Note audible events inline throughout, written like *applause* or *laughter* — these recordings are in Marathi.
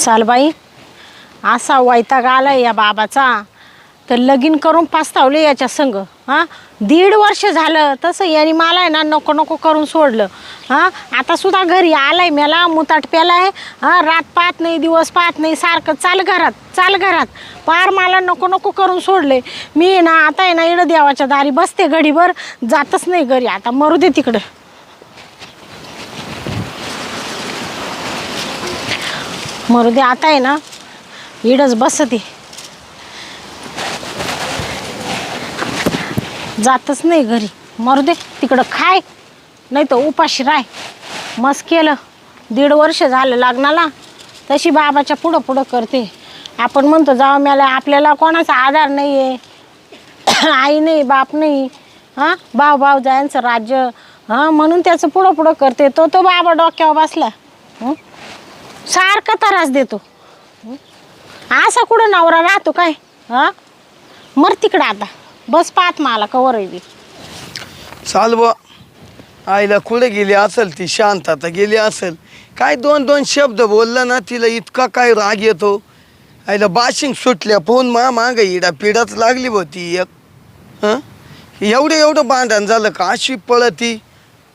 चाल बाई. असा वैताग आला या बाबाचा. तर लगीन करून पास्तावले याच्या संग. हां? दीड वर्ष झालं तसं याने मला आहे ना नको नको करून सोडलं. हां? आता सुद्धा घरी आलाय मला मुताट प्यालाय हां? रात पाहत नाही दिवस पाहत नाही सारखं चाल घरात चाल घरात. पार मला नको नको करून सोडले. मी ना आता आहे ना इडं देवाच्या दारी बसते घडीभर. जातच नाही घरी. आता मरू दे तिकडं. मरू दे आता आहे ना. इडच बसते. जातच नाही घरी. मरू दे तिकडं खाय. नाही तर उपाशी राय मस्त केलं. दीड वर्ष झालं लग्नाला. तशी बाबाच्या पुढं पुढं करते. आपण म्हणतो जाऊ मला आपल्याला कोणाचा आधार नाही आहे *coughs* आई नाही बाप नाही. हां? भाव भाऊ जायांचं राज्य. हां? म्हणून त्याचं पुढं पुढं करते. तो तो बाबा डोक्यावर बसला. हं? सारखा त्रास देतो. असा कुठं नवरा राहतो काय? हा? मर तिकडं आता. बस पाहत मला कवर आहे चाल बा आईला कुठे गेली असेल ती? शांत आता गेली असेल. काय दोन दोन शब्द बोलला ना तिला इतका काय राग येतो. आईला बाशिंग सुटल्या फोन मा माग इडा पिढाच लागली होती ती एक. हां? एवढं एवढं बांधण झालं का? अशी पळती.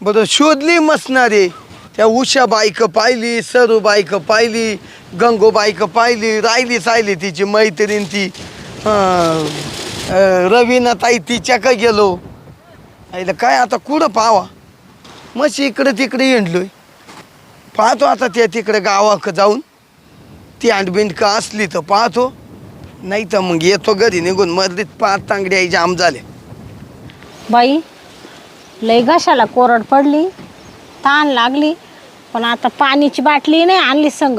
बरं शोधली मसणारे. त्या उषा बाईक पाहिली सरू बाईक पाहिली गंगो बाईक पाहिली राहिली सायली तिची मैत्रीण ती. रवीना ताई तिच्या का गेलो? आईला काय आता कुठं पावा? मग इकडं तिकडे हिंडलोय. पाहतो आता त्या तिकडे गावाक जाऊन. ती अंडबिंड का असली तर पाहतो. नाही तर मग येतो घरी निघून मर्दीत पाच तांगडी आई जाम झाले बाई लय घशाला कोरड पडली ताण लागली. पण आता पाण्याची बाटली नाही आणली संग.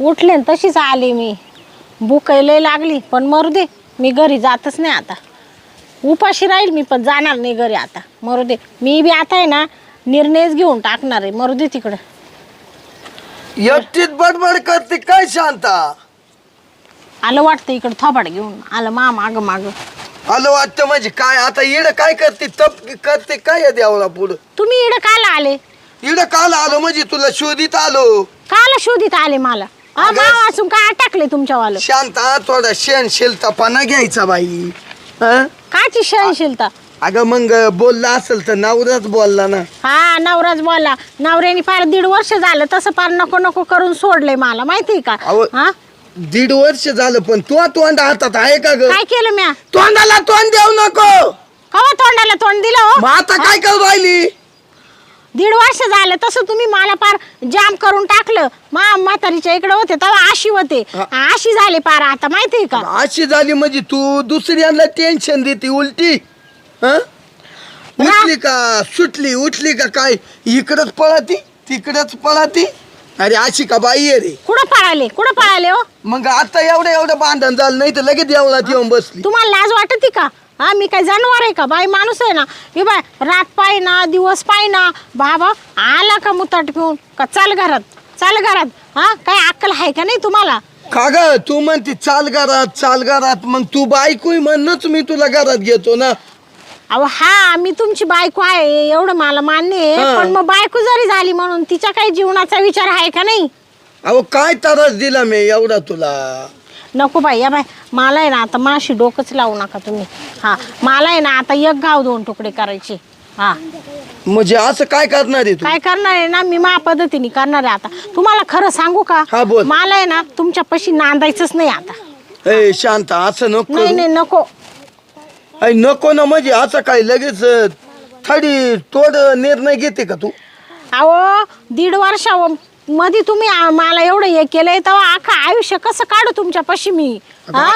उठले न तशीच आली मी. लय लागली पण मरू दे मी घरी जातच नाही आता. उपाशी राहील मी पण जाणार नाही घरी आता. मरू दे. मी बी आता आहे ना निर्णयच घेऊन टाकणार आहे. मरू दे तिकडं. एकटीच बडबड करते काय शांता? आलं वाटतं इकडं थोबाड घेऊन. आलं मा माग माग. आलं वाटतं म्हणजे काय? आता इड काय करते? तप करते काय या देवला पुढं? तुम्ही इकडं काला आले? इड काल आलो म्हणजे तुला शोधित आलो. काला शोधित आले मला? हा, अगं- असून काय टाकले तुमच्यावालं? शांता थोडा शेणशीलतापणा घ्यायचा बाई. हं? काची सहनशीलता? अगं मग बोलला असेल तर नवराच बोलला ना. हा नवराच बोलला. नवऱ्याने फार दीड वर्ष झालं तसं फार नको नको करून सोडलंय मला माहितीये का? अहो. हा? दीड वर्ष झालं पण तो तोंड हातात आहे का ग? काय केलं म्या? तोंडाला तोंड देऊ नको. कवा तोंडाला तोंड दिलं हो? मग आता काय करू राहिली? दीड वर्ष झालं तसं तुम्ही मला फार जाम करून टाकलं. मा म्हातारीच्या इकडे होते तेव्हा आशी होते. आशी झाले पार आता माहितीये का? अशी झाली म्हणजे तू दुसऱ्यांना टेन्शन देते उलटी? हं? उठली का? सुटली उठली का काय? इकडच पळाती तिकडच पळाती? अरे अशी का बाई आहे रे? कुठं पळाले? कुठं पळाले हो? मग आता एवढं एवढं भांडण झालं नाही तर लगेच एवढा येऊन बसली. तुम्हाला लाज वाटते का? हा मी काय जनावर आहे का? बाई माणूस आहे ना. हे बाय रात पाय ना दिवस पाय ना बाबा आला का मुताट पिऊन? का चाल घरात? चाल घरात. हा? काय अक्कल आहे का नाही तुम्हाला? का ग? तू म्हणते चाल घरात चाल घरात. मग तू बायकोय म्हणूनच मी तुला घरात घेतो ना. अहो हा मी तुमची बायको आहे. एवढं मला मान्य आहे. हा. पण मग बायको जरी झाली म्हणून तिच्या काही जीवनाचा विचार आहे का नाही? अहो काय त्रास दिला मी एवढा तुला? नको बाई या बाय मला आहे ना आता माशी डोकंच लावू नका तुम्ही. हा मला आहे ना आता एक गाव दोन तुकडे करायचे. हा. म्हणजे असं काय करणार आहे तू? काय करणार आहे ना? मी मा पद्धतीने करणार आहे आता. तुम्हाला खरं सांगू का? हा, बोल. मला आहे ना तुमच्या पशी नांदायचंच नाही आता. ए शांत असं नको नाही करू. नाही नको. अय नको ना म्हणजे असं काय लगेच अं, थोडी तोड निर्णय घेते का तू? अहो दीड वर्षा मध्ये तुम्ही आ- मला एवढं हे केलंय तेव्हा अख्खा आयुष्य कसं काढू तुमच्या पशी मी हा?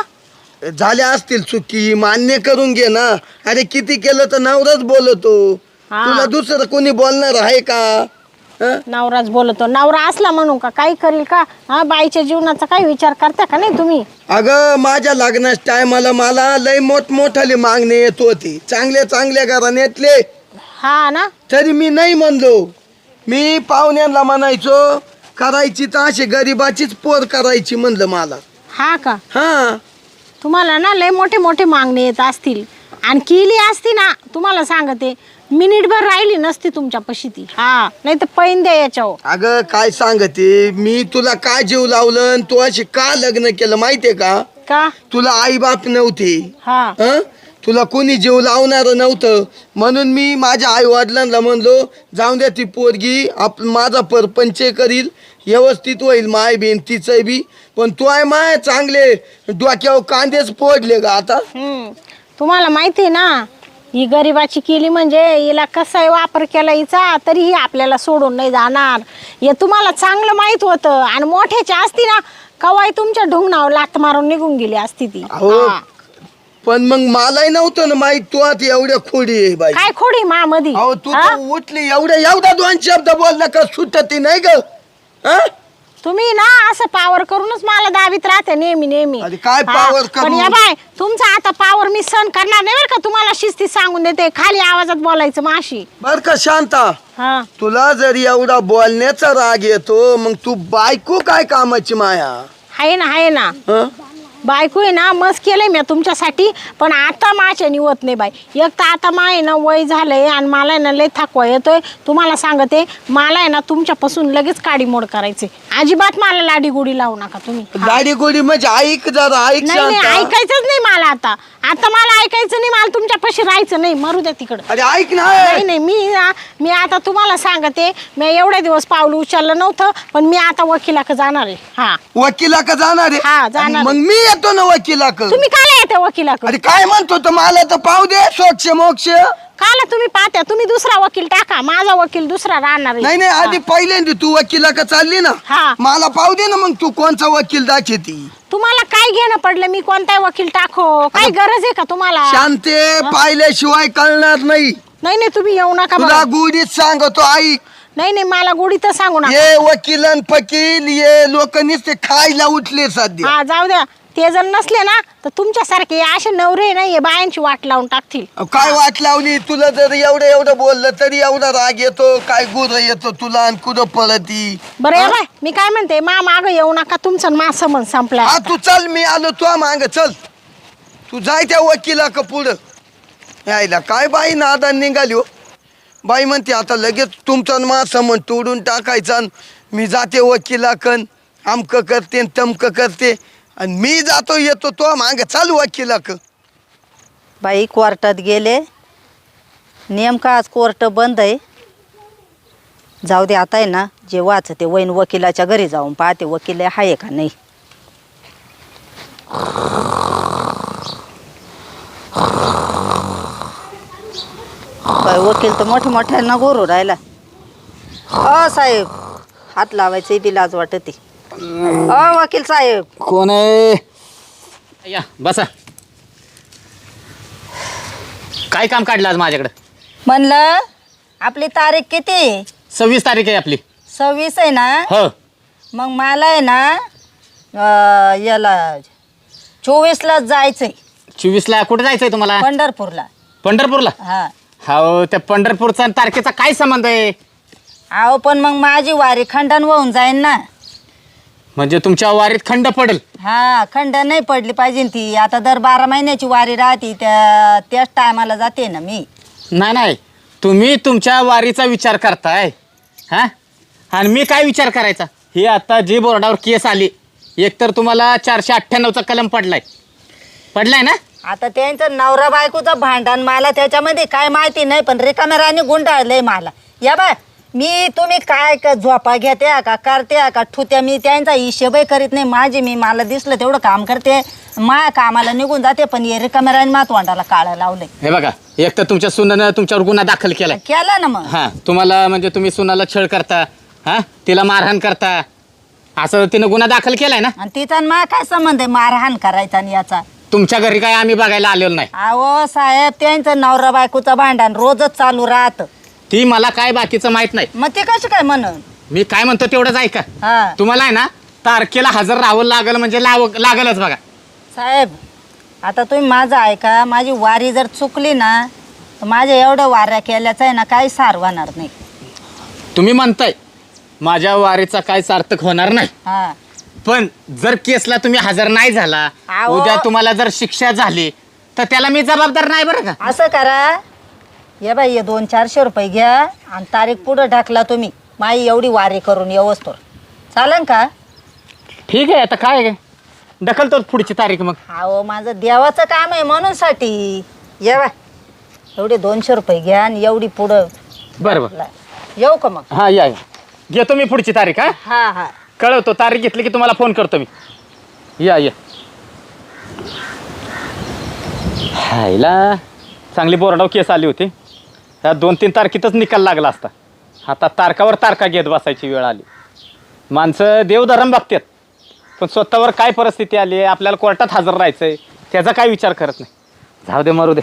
झाल्या असतील चुकी मान्य करून घे ना. अरे किती केलं तर नवराच बोलतो. हा. तुला दुसरं कोणी बोलणार आहे का? हं? नवराच बोलतो. नवरा असला म्हणून का? काही करील का? हा बाईच्या जीवनाचा काही विचार करता का नाही तुम्ही? अगं माझ्या लग्नाच्या टायमाला मला लय मोठमोठाली मागणी येत होती. चांगल्या चांगल्या घराण्यातले. हा ना? तरी मी नाही म्हणलो. मी पाहुण्यांना म्हणायचो करायची तर अशी गरिबाचीच पोर करायची म्हणलं मला. हा का? हा. तुम्हाला ना लय मोठे मोठे मागणे येत असतील. आणि केली असती ना तुम्हाला सांगते मिनिटभर राहिली नसती तुमच्या पशी ती. हा नाही तर पैन द्या याच्यावर. अगं काय सांगते मी तुला का जीव लावलं आणि तू अशी का लग्न केलं माहितीये का? का? तुला आई बाप नव्हते. हा. हं? तुला कोणी जीव लावणार नव्हतं म्हणून मी माझ्या आई वडिलांना म्हणलो जाऊन द्या ती पोरगी आप माझा परपंच करील व्यवस्थित होईल माय बीन तिचं बी पण तू आहे माय चांगले डोक्यावर कांदेच पोडले का आता हम्म. तुम्हाला माहिती आहे ना ही गरिबाची केली म्हणजे हिला कसाही वापर केला हिचा तरीही आपल्याला सोडून नाही जाणार हे तुम्हाला चांगलं माहीत होतं आणि मोठ्याची असती ना कवाई तुमच्या ढुंगणावर लात मारून निघून गेली असती ती अहो. हा. पण मग मलाही नव्हतं ना माहीत तू आता एवढ्या खोडी आहे बाई. काय खोडी मा मधी अहो तू हा? तर उठली एवढ्या एवढा दोन शब्द बोलला का सुटती नाही ग? हं? तुम्ही ना असं पावर करूनच मला दाबीत राहते नेहमी नेहमी. अरे काय हा, power पण करून? या बाय तुमचा आता पावर मी सहन करणार नाही बरं का. तुम्हाला शिस्ती सांगून देते खाली आवाजात बोलायचं माशी. बर का शांता? हा. तुला जर एवढा बोलण्याचा राग येतो मग तू बायको काय कामाची माया? आहे ना आहे ना. हं? बायको आहे ना मस्त केलंय मी तुमच्यासाठी पण आता माझ्या निवत नाही बाई. एक तर आता मा आहे ना वय झालंय आणि मला आहे ना लय थकवा येतोय. तुम्हाला सांगते मला आहे ना तुमच्यापासून लगेच काडी मोड करायचे अजिबात मला लाडी गोडी लावू नका तुम्ही. हा. गाडी गोडी म्हणजे ऐक जरा ऐक नाही नाही शांता. ऐकायचंच नाही मला आता. आता मला ऐकायचं नाही मला तुमच्यापाशी राहायचं नाही. मरू द्या तिकडं. अरे ऐक ना. नाही नाही मी ना मी आता तुम्हाला सांगते मी एवढ्या दिवस पावलं उचललं नव्हतं पण मी आता वकिलाक जाणार आहे. हा. वकिलाक जाणार आहे? हा, जाणार आणि मग मी येतो ना वकिलाक तुम्ही काला येते वकिलाक अरे काय म्हणतो तर मला तर पाहू दे स्वच्छ मोक्ष. काला तुम्ही पाहत्या तुम्ही दुसरा वकील टाका. माझा वकील दुसरा राहणार आहे. नाही नाही आधी पहिल्यांदा तू वकिलाक चालली ना? हा. मला पाहू दे ना मग तू कोणचा वकील दाखवती. तुम्हाला काय घेणं पडलं? मी कोणता वकील टाको? काय गरज आहे का तुम्हाला? शांते पाहिल्याशिवाय कळणार नाही. नाही नाही तुम्ही येऊ नका तुला बघा. गुढीत सांगतो ऐक नाही नाही मला गोडी तर सांगू नका. ये वकीलन फकील ये लोक नुसते खायला उठले सध्या. हा जाऊ द्या. ते जर नसले ना तर तुमच्यासारखे असे नवरे नाही हे बायांची वाट लावून टाकतील. अहो, काय वाट लावली? तुला जर एवढं एवढं बोललं तरी एवढा राग येतो काय गुर येतो तुला आणि कुठं पळती? बरं या बाय मी काय म्हणते मा माग येऊ नका तुमचं मा समज संपला हा तू चल मी आलो तू माग चल. तू जाय त्या वकिला का पुढं. यायला काय बाई नादा निघाली हो? बाई म्हणते आता लगेच तुमचा मा समन तोडून टाकायचा मी जाते वकिलाकन आमकं करते न तमकं करते. आणि मी जातो येतो तो माग चालू वकिलाक. बाई कोर्टात गेले. नेमका आज कोर्ट बंद आहे. जाऊ दे आता आहे ना जे वाच ते वैन वकिलाच्या घरी जाऊन पाहते वकील आहे का नाही. बाई वकील तर मोठ्या मोठ्यांना गोरू राहिला. अ साहेब हात लावायचं बी लाज वाटते अ वकील साहेब. कोण आहे? या बसा. काय काम काढलं आज माझ्याकडं? म्हणलं आपली तारीख किती? सव्वीस तारीख आहे आपली. सव्वीस आहे ना? हो. मग मला आहे ना अं, याला चोवीसला जायचंय. चोवीसला कुठे जायचंय तुम्हाला? पंढरपूरला. पंढरपूरला? हा. हो त्या पंढरपूरचा आणि तारखेचा काय संबंध आहे? अहो पण मग माझी वारी खंडन होऊन जाईन ना. म्हणजे तुमच्या वारीत खंड पडेल. हा खंडन नाही पडली पाहिजे ना ती. आता दर बारा महिन्याची वारी राहते त्या त्याच टायमाला जाते ना मी. नाही नाही. तुम्ही तुमच्या वारीचा विचार करताय. हा? आणि मी काय विचार करायचा? ही आता जी बोर्डावर केस आली एकतर तुम्हाला चारशे अठ्ठ्याण्णवचा कलम पडलाय. पडलाय ना? आता त्यांचं नवरा बायकोचं भांडण मला त्याच्यामध्ये काय माहिती नाही पण रिकाम्या राणी गुंडाळलंय मला. या बा मी तुम्ही काय क- झोपा घेत्या का करत्या का ठुत्या? मी त्यांचा हिशेबही करीत नाही. माझी मी मला दिसलं तेवढं काम करते. माया कामाला निघून जाते पण हे रिकाम्या राणी मातोंडाला काळं लावलंय. हे बघा एक तर तुमच्या सुनानं तुमच्यावर गुन्हा दाखल केलाय. केलं ना मग. हा तुम्हाला म्हणजे तुम्ही सुनाला छळ करता हा? तिला मारहाण करता. असं तिनं गुन्हा दाखल केलाय ना? आणि तिचा आणि मा काय संबंध आहे? मारहाण करायचा आणि याचा. तुमच्या घरी काय आम्ही बघायला आलेलो नाही? अहो साहेब त्यांचं नवरा बायकोचं भांडण रोजच चालू राहतं. ती मला काय बाकीचं माहीत नाही. मग ते कशी काय म्हणून? मी काय म्हणतो तेवढंच ऐका. हा. तुम्हाला आहे ना तारखेला हजर राहावं लागल म्हणजे लाव लागलच बघा. साहेब आता तुम्ही माझं ऐका माझी वारी जर चुकली ना तर माझ्या एवढं वाऱ्या केल्याचं आहे ना काही सारवणार नाही. तुम्ही म्हणताय माझ्या वारीचा काय सार्थक होणार नाही. हा. पण जर केसला तुम्ही हजर नाही झाला. उद्या तुम्हाला जर शिक्षा झाली तर त्याला मी जबाबदार नाही बरं का? असं करा ये बाई ये दोन चारशे रुपये घ्या आणि तारीख पुढं ढकला तुम्ही. माई एवढी वारी करून येवस्तोर चालेल का? ठीक आहे आता काय आहे? ढकलतो पुढची तारीख मग. अहो माझं देवाचं काम आहे म्हणून साठी ये बा एवढे दोनशे रुपये घ्या आणि एवढी पुढं बरं बरं. ला- येऊ का मग? हा या या. घेतो मी पुढची तारीख हा? हा हा. कळवतो तारीख घेतली की तुम्हाला फोन करतो मी. या या. हायला. चांगली बोर्डाव केस आली होती. त्या दोन तीन तारखेतच निकाल लागला असता. आता तारकावर तारका घेत बसायची वेळ आली. माणसं देवधर्म बघतात. पण स्वतःवर काय परिस्थिती आली? आहे आपल्याला कोर्टात हजर राहायचं आहे त्याचा काय विचार करत नाही. जाऊ दे मारू दे.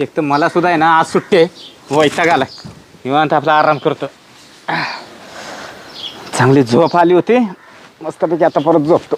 एक तर मला सुद्धा आहे ना आज सुट्टे आहे. वैताग आला निवांत आपला आराम करतो. चांगली झोप आली होती. मस्तपैकी आता परत झोपतो.